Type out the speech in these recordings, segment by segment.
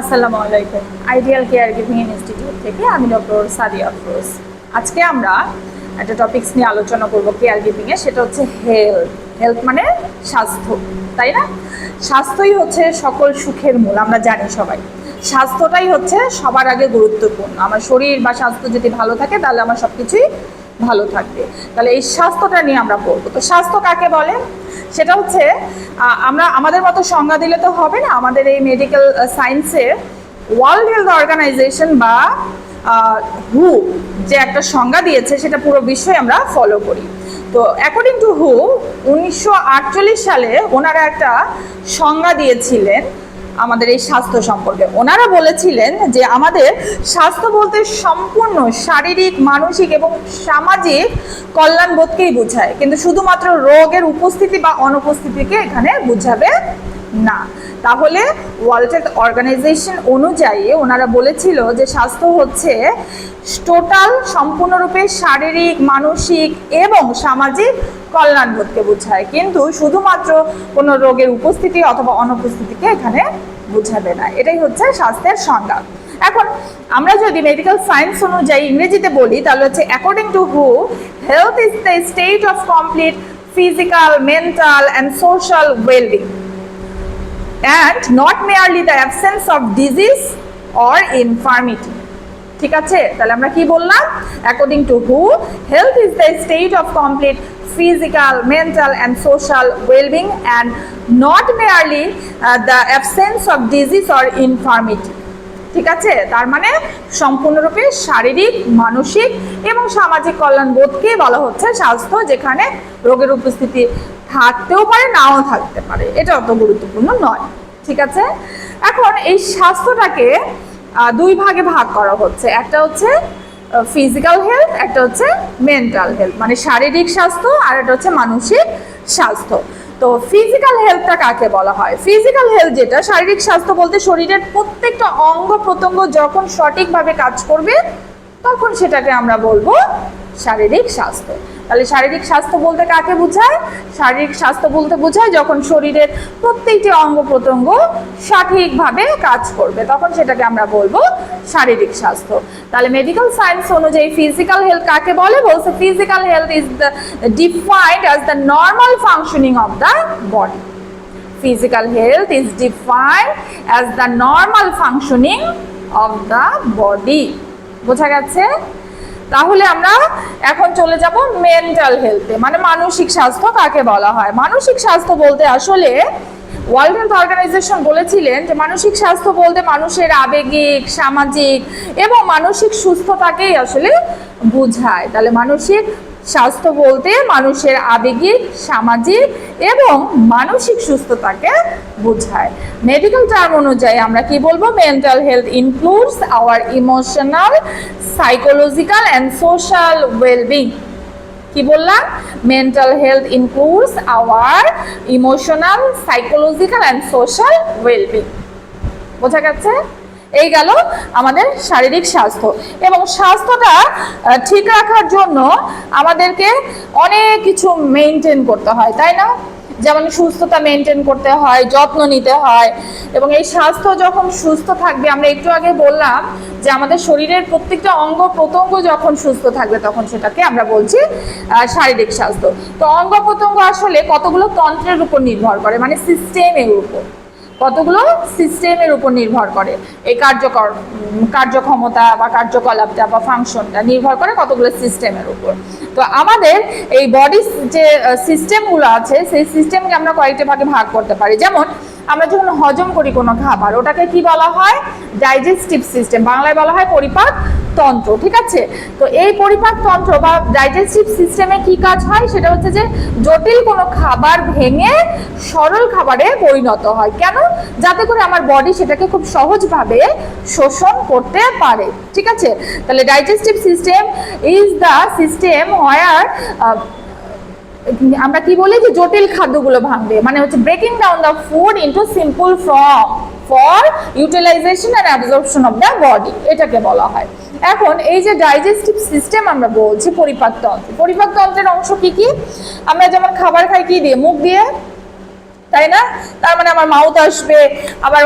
আসসালামু আলাইকুম। Ideal care giving institute থেকে আমি ডক্টর সাদিয়া আফরোজ। আজকে আমরা একটা টপিকস নিয়ে আলোচনা করব কেয়ার গিভিং এ, সেটা হচ্ছে হেলথ হেলথ মানে স্বাস্থ্য, তাই না? স্বাস্থ্যই হচ্ছে সকল সুখের মূল, আমরা জানি সবাই। স্বাস্থ্যটাই হচ্ছে সবার আগে গুরুত্বপূর্ণ। আমার শরীর বা স্বাস্থ্য যদি ভালো থাকে, তাহলে আমার সব কিছুই ভালো থাকবে। তাহলে এই স্বাস্থ্যটা নিয়ে আমরা পড়ব। তো স্বাস্থ্য কাকে বলে? সেটা হচ্ছে আমরা, আমাদের মতো সংজ্ঞা দিলে তো হবে না। আমাদের এই মেডিকেল সায়েন্সের ওয়ার্ল্ড হেলথ অর্গানাইজেশন বা হু যে একটা সংজ্ঞা দিয়েছে, সেটা পুরো বিশ্বই আমরা ফলো করি। তো অ্যাকর্ডিং টু হু উনিশশো আটচল্লিশ সালে ওনারা একটা সংজ্ঞা দিয়েছিলেন আমাদের এই স্বাস্থ্য সম্পর্কে। ওনারা বলেছিলেন যে আমাদের স্বাস্থ্য বলতে সম্পূর্ণ শারীরিক, মানসিক এবং সামাজিক কল্যাণবোধকেই বোঝায়। কিন্তু শুধুমাত্র রোগের উপস্থিতি বা অনুপস্থিতিকে এখানে বুঝাবে না। তাহলে ওয়ার্ল্ড হেলথ অর্গানাইজেশন অনুযায়ী ওনারা বলেছিল যে স্বাস্থ্য হচ্ছে টোটাল সম্পূর্ণরূপে শারীরিক, মানসিক এবং সামাজিক কল্যাণবোধকে বোঝায়। কিন্তু শুধুমাত্র কোনো রোগের উপস্থিতি অথবা অনুপস্থিতিকে এখানে বোঝাবে না। এটাই হচ্ছে স্বাস্থ্যের সংজ্ঞা। এখন আমরা যদি মেডিকেল সায়েন্স অনুযায়ী ইংরেজিতে বলি, তাহলে হচ্ছে according to who health is the state of complete physical mental and social wellbeing and not merely the absence of disease or infirmity. ঠিক আছে? তাহলে আমরা কি বললাম? According to who health is the state of complete physical mental and social wellbeing and not merely the absence of disease or infirmity ঠিক আছে? তার মানে সম্পূর্ণরূপে শারীরিক, মানসিক এবং সামাজিক কল্যাণ বোধকে বলা হচ্ছে স্বাস্থ্য যেখানে রোগের উপস্থিতি থাকতেও পারে, নাও থাকতে পারে। এটা অত গুরুত্বপূর্ণ নয়, ঠিক আছে? এখন এই স্বাস্থ্যটাকে দুই ভাগে ভাগ করা হচ্ছে। একটা হচ্ছে ফিজিক্যাল হেলথ একটা হচ্ছে মেন্টাল হেলথ মানে শারীরিক স্বাস্থ্য আর একটা হচ্ছে মানসিক স্বাস্থ্য। তো ফিজিক্যাল হেলথটা কাকে বলা হয়? ফিজিক্যাল হেলথ যেটা, শারীরিক স্বাস্থ্য বলতে শরীরের প্রত্যেকটা অঙ্গ প্রত্যঙ্গ যখন সঠিকভাবে কাজ করবে, তখন সেটাকে আমরা বলব শারীরিক স্বাস্থ্য। তাহলে শারীরিক স্বাস্থ্য বলতে কাকে বোঝায়? শারীরিক স্বাস্থ্য বলতে বোঝায় যখন শরীরের প্রত্যেকটি অঙ্গ প্রত্যঙ্গ সঠিকভাবে কাজ করবে, তখন সেটাকে আমরা বলব শারীরিক স্বাস্থ্য। তাহলে মেডিকেল সায়েন্স অনুযায়ী ফিজিক্যাল হেলথ কাকে বলে? বলছে physical health is the defined as the normal functioning of the body physical health is defined as the normal functioning of the body বোঝা গেছে? তাহলে আমরা এখন চলে যাব মেন্টাল হেলথে মানে মানসিক স্বাস্থ্য কাকে বলা হয়? মানসিক স্বাস্থ্য বলতে আসলে ওয়ার্ল্ড হেলথ অর্গানাইজেশন বলেছিলেন যে মানসিক স্বাস্থ্য বলতে মানুষের আবেগিক, সামাজিক এবং মানসিক সুস্থতাকেই আসলে বুঝায়। তাহলে মানসিক স্বাস্থ্য বলতে মানুষের আবেগিক সামাজিক এবং মানসিক সুস্থতাকে বোঝায়। মেডিকেল টার্ম অনুযায়ী আমরা কি বলব? Mental health includes our emotional psychological and social wellbeing কি বললাম? Mental health includes our emotional psychological and social wellbeing বোঝা গেছে? এই গেল আমাদের শারীরিক স্বাস্থ্য। এবং স্বাস্থ্যটা ঠিক রাখার জন্য আমাদেরকে অনেক কিছু মেনটেন করতে হয়, তাই না? যেমন সুস্থতা মেনটেন করতে হয়, যত্ন নিতে হয়। এবং এই স্বাস্থ্য যখন সুস্থ থাকবে, আমরা একটু আগে বললাম যে আমাদের শরীরের প্রত্যেকটা অঙ্গ প্রত্যঙ্গ যখন সুস্থ থাকবে, তখন সেটাকে আমরা বলছি শারীরিক স্বাস্থ্য। তো অঙ্গ প্রত্যঙ্গ আসলে কতগুলো তন্ত্রের উপর নির্ভর করে মানে সিস্টেমের উপর। কতগুলো সিস্টেমের উপর নির্ভর করে? এই কার্যকর কার্যক্ষমতা বা কার্যকলাপটা বা ফাংশনটা নির্ভর করে কতগুলো সিস্টেমের উপর। তো আমাদের এই বডি যে সিস্টেমগুলো আছে, সেই সিস্টেমকে আমরা কয়েকটা ভাগে ভাগ করতে পারি। যেমন, আমরা যখন হজম করি কোনো খাবার, ওটাকে কি বলা হয়? Digestive system. বাংলায় বলা হয় পরিপাক তন্ত্র, ঠিক আছে? তো এই পরিপাক তন্ত্র বা ডাইজেস্টিভ সিস্টেমে কি কাজ হয়? সেটা হচ্ছে যে জটিল কোনো খাবার ভেঙে সরল খাবারে পরিণত হয়। কেন? যাতে করে আমার বডি সেটাকে খুব সহজভাবে শোষণ করতে পারে, ঠিক আছে? তাহলে digestive system is the system where আমরা কি বলি যে জটিল খাদ্যগুলো ভাঙবে মানে হচ্ছে breaking down the food into simple form for utilization and absorption of the body এটাকে বলা হয়। এখন এই যে ডাইজেস্টিভ সিস্টেম আমরা বলছি, পরিপাকতন্ত্র। পরিপাকতন্ত্রের অংশ কি কি? আমরা যেমন খাবার খাই, কি দিয়ে? মুখ দিয়ে? তাই না? তার মানে আমার মাউথ আসবে, আবার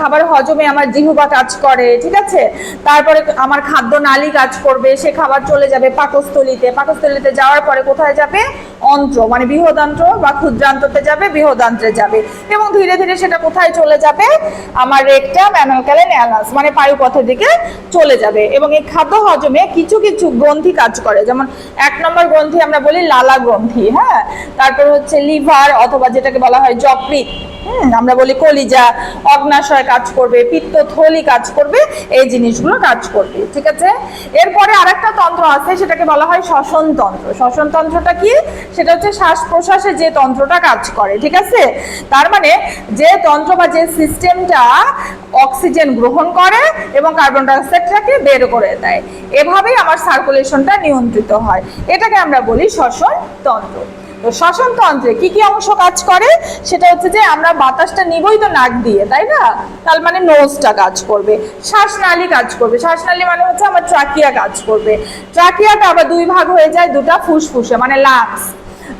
খাবার হজমে আমার জিহুবা কাজ করে, ঠিক আছে? তারপরে আমার খাদ্য নালী কাজ করবে, সে খাবার চলে যাবে পাকস্থলিতে। পাকস্থলিতে যাওয়ার পরে কোথায় যাবে? অন্ত্র মানে বৃহদান্ত্র বা ক্ষুদ্রান্ত্রতে যাবে বৃহদান্ত্রে যাবে। এবং ধীরে ধীরে সেটা কোথায় চলে যাবে? আমার রেকটাম অ্যানালক্যালাইন অ্যালাস মানে পায়ুপথের দিকে চলে যাবে। এবং এই খাদ্য হজমে কিছু কিছু গ্রন্থি কাজ করে। যেমন এক নম্বর গ্রন্থি আমরা বলি লালা গ্রন্থি হ্যাঁ? তারপর হচ্ছে লিভার অথবা যেটাকে বলা হয় হুম, আমরা বলি কলিজা অগ্নাশয় কাজ করবে পিত্তথলি কাজ করবে এই জিনিসগুলো কাজ করবে ঠিক আছে? এরপরে আরেকটা তন্ত্র আছে সেটাকে বলা হয় শ্বসন তন্ত্র শ্বসন তন্ত্রটা কি? সেটা হচ্ছে শ্বাস প্রশ্বাসে যে তন্ত্রটা কাজ করে, ঠিক আছে? তার মানে যে তন্ত্র বা যে সিস্টেমটা অক্সিজেন গ্রহণ করে এবং কার্বন ডাইঅক্সাইডটাকে বের করে দেয়, এভাবেই আমার সার্কুলেশনটা নিয়ন্ত্রিত হয়। এটাকে আমরা বলি শ্বসন তন্ত্র। তো শ্বসন তন্ত্রে কি কি অংশ কাজ করে? সেটা হচ্ছে যে আমরা বাতাসটা নিবই তো নাক দিয়ে, তাই না? তার মানে নোজটা কাজ করবে, শ্বাসনালী কাজ করবে। শ্বাসনালী মানে হচ্ছে আমার ট্রাকিয়া কাজ করবে। ট্রাকিয়াটা আবার দুই ভাগ হয়ে যায়, দুটা ফুসফুসে মানে লাংস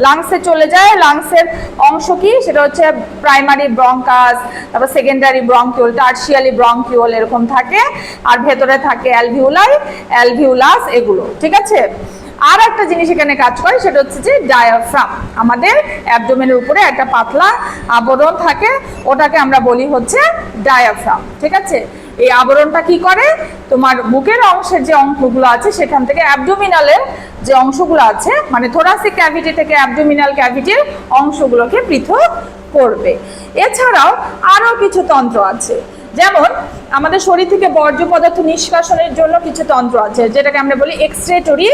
লাংসে চলে যায়। লাংসের অংশ কি? সেটা হচ্ছে প্রাইমারি ব্রঙ্কাস তারপর সেকেন্ডারি ব্রঙ্কিউল টার্সিয়ালি ব্রঙ্কিউল এরকম থাকে। আর ভেতরে থাকে অ্যালভিউলাই অ্যালভিউলাস এগুলো, ঠিক আছে? আর একটা জিনিস এখানে কাজ করে, সেটা হচ্ছে যে ডায়াফ্রাম আমাদের অ্যাবডোমেনের উপরে একটা পাতলা আবরণ থাকে, ওটাকে আমরা বলি হচ্ছে ডায়াফ্রাম ঠিক আছে? এই আবরণটা কি করে? তোমার বুকের অংশের যে অংশগুলো আছে, সেখান থেকে অ্যাবডোমিনালের যে অংশগুলো আছে মানে থোরাসিক ক্যাভিটি থেকে অ্যাবডোমিনাল ক্যাভিটির অংশগুলোকে পৃথক করবে। এছাড়াও আরও কিছু তন্ত্র আছে। যেমন, আমাদের শরীর থেকে বর্জ্য পদার্থ নিষ্কাশনের জন্য কিছু তন্ত্র আছে, যেটাকে আমরা বলি এক্সট্রেটরি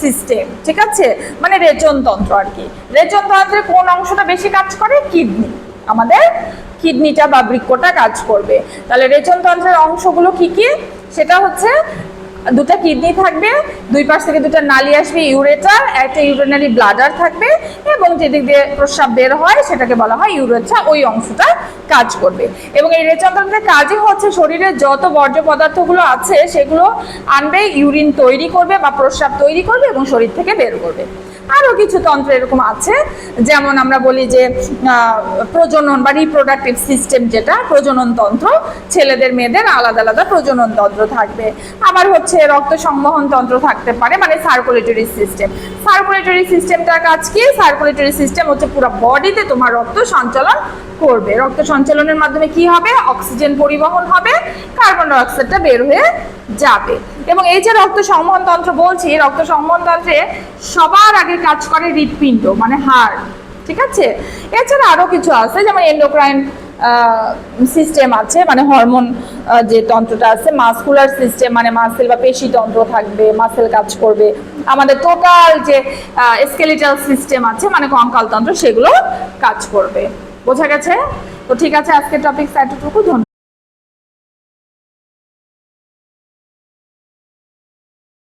সিস্টেম ঠিক আছে? মানে রেচন তন্ত্র আর কি। রেচন তন্ত্রে কোন অংশটা বেশি কাজ করে? কিডনি। আমাদের কিডনিটা বা বৃক্ষটা কাজ করবে। তাহলে রেচন তন্ত্রের অংশগুলো কি কি? সেটা হচ্ছে দুটো কিডনি থাকবে, দুই পাশ থেকে দুটা নালি আসবে, ইউরেটার, একটা ইউরেনারি ব্লাডার থাকবে এবং যেদিক দিয়ে প্রস্রাব বের হয় সেটাকে বলা হয় ইউরেচা ওই অংশটা কাজ করবে। এবং এই রেচনতন্ত্রের কাজই হচ্ছে শরীরের যত বর্জ্য পদার্থগুলো আছে সেগুলো আনবে, ইউরিন তৈরি করবে বা প্রস্রাব তৈরি করবে এবং শরীর থেকে বের করবে। আরও কিছু তন্ত্র এরকম আছে। যেমন আমরা বলি যে প্রজনন বা রিপ্রোডাক্টিভ সিস্টেম যেটা, প্রজনন তন্ত্র, ছেলেদের মেয়েদের আলাদা আলাদা প্রজনন তন্ত্র থাকবে। আবার হচ্ছে রক্ত সংবহন তন্ত্র থাকতে পারে মানে সার্কুলেটরি সিস্টেম সার্কুলেটরি সিস্টেমটার কাজ কি? সার্কুলেটরি সিস্টেম হচ্ছে পুরো বডিতে তোমার রক্ত সঞ্চালন করবে? রক্ত সঞ্চালনের মাধ্যমে কি হবে? অক্সিজেন পরিবহন হবে, কার্বন ডাইঅক্সাইডটা বের হয়ে যাবে। এবং এই যে রক্ত সংবহন তন্ত্র বলছি, রক্ত সংবহন তন্ত্রে সবার আগে কাজ করে হৃৎপিণ্ড মানে হাড়, ঠিক আছে? এছাড়া আরও কিছু আছে, যেমন এন্ডোক্রাইন সিস্টেম আছে মানে হরমোন যে তন্ত্রটা আছে মাসকুলার সিস্টেম মানে মাসেল বা পেশি তন্ত্র থাকবে মাসেল কাজ করবে। আমাদের টোটাল যে স্কেলিটাল সিস্টেম আছে মানে কঙ্কাল তন্ত্র, সেগুলো কাজ করবে। বোঝা গেছে? তো ঠিক আছে আজকের টপিক এতটুকু। ধন্যবাদ।